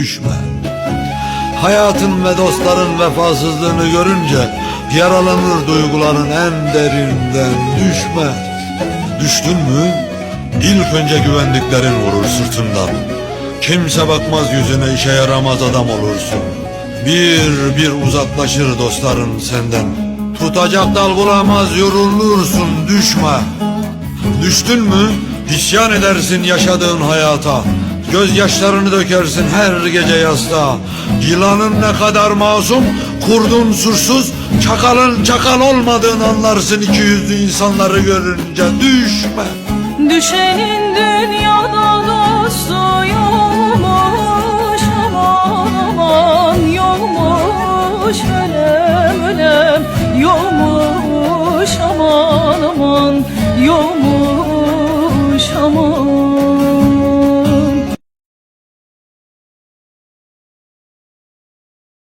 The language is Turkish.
düşme. Hayatın ve dostların vefasızlığını görünce yaralanır duyguların en derinden düşme. Düştün mü ilk önce güvendiklerin vurur sırtından. Kimse bakmaz yüzüne işe yaramaz adam olursun. Bir bir uzaklaşır dostların senden. Tutacak dal bulamaz yorulursun düşme. Düştün mü isyan edersin yaşadığın hayata Gözyaşlarını dökersin her gece yasta. Yılanın ne kadar masum, kurdun sursuz, çakalın çakal olmadığını anlarsın iki yüzlü insanları görünce. Düşme. Düşenin dünyada dostu yokmuş aman yokmuş ölem ölem yokmuş aman aman yokmuş aman